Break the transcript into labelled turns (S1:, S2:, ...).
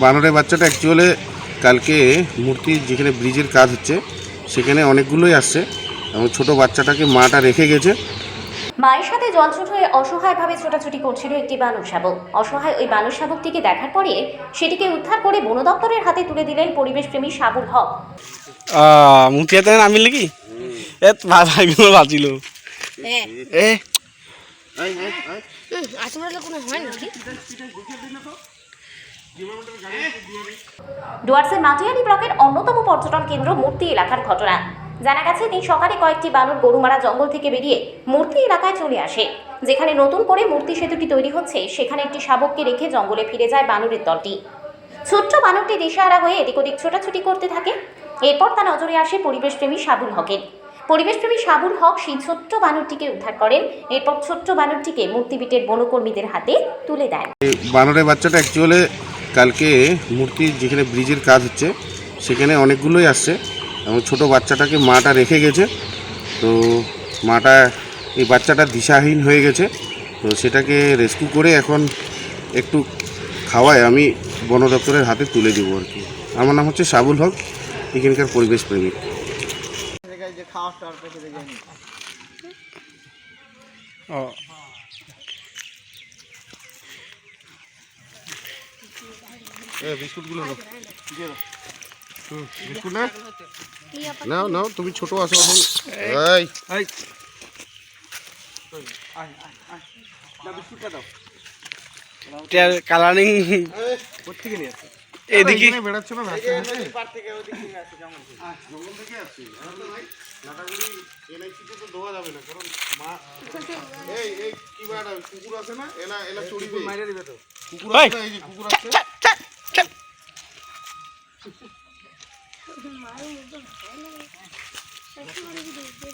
S1: বানরের বাচ্চাটা অ্যাকচুয়ালি কালকে মূর্তি যেখানে ব্রিজের কাজ হচ্ছে সেখানে অনেকগুলোই আসছে এবং ছোট বাচ্চাটাকে মাটা রেখে গেছে
S2: মায়ের সাথে জলছুট হয়ে অসহায়ভাবে ছোটাছুটি করছিল একটি বানর শাবক অসহায় ওই বানর শাবকটিকে দেখার পরে সেটিকে উদ্ধার করে বন দপ্তরের হাতে তুলে দিলেন পরিবেশপ্রেমী সাবুল হক
S3: মুতিয়াতে নামিল কি এ ভাইগুলো বাঁচিল
S4: হ্যাঁ
S3: এ
S4: আশেপাশে কোনো হয় নাকি
S2: ডুয়ার্সের মাটিয়ালি ব্লকের অন্যতম পর্যটন কেন্দ্র মূর্তি এলাকার ঘটনা। জানা গেছে, দিন সকালে কয়েকটি বানর গরুমারা জঙ্গল থেকে বেরিয়ে মূর্তি এলাকায় চলে আসে। যেখানে নতুন করে মূর্তি সেতুটি তৈরি হচ্ছে, সেখানে একটি শাবককে রেখে জঙ্গলে ফিরে যায় বানরের দলটি। ছোট্ট বানরটি দিশাহারা হয়ে এদিক ওদিক ছোটাছুটি করতে থাকে। এরপর তা নজরে আসে পরিবেশপ্রেমী সাবুল হকের। পরিবেশপ্রেমী সাবুল হক সেই ছোট্ট বানরটিকে উদ্ধার করেন। এরপর ছোট্ট বানরটিকে মূর্তিবিটের বনকর্মীদের হাতে তুলে দেন।
S1: বানরের বাচ্চাটা অ্যাকচুয়ালি কালকে মূর্তি যেখানে ব্রিজের কাজ হচ্ছে সেখানে অনেকগুলোই আসছে। এবং ছোট বাচ্চাটাকে মাটা রেখে গেছে। তো মাটা এই বাচ্চাটা দিশাহীন হয়ে গেছে। তো সেটাকে রেস্কিউ করে এখন একটু খাওয়ায় আমি বন দপ্তরের হাতে তুলে দেবো আর কি। আমার নাম হচ্ছে সাবুল হক এখানকার পরিবেশ প্রেমিক।
S3: ও
S1: বিস্কুটগুলো বিস্কুট না। নাও নাও তুমি ছোট আছো এখন। এই
S3: কালারিং। এদিকে।
S1: বেড়াচ্ছ না জঙ্গল থেকে আসছি। এনআইসিতে তো দেওয়া যাবে না কারণ মা এই এই কি বেড়া কুকুর আছে না? এলা এলা চড়িবে। মাইরে দিবে তো। কুকুর আছে এই যে কুকুর আছে? ಮಾಡಿ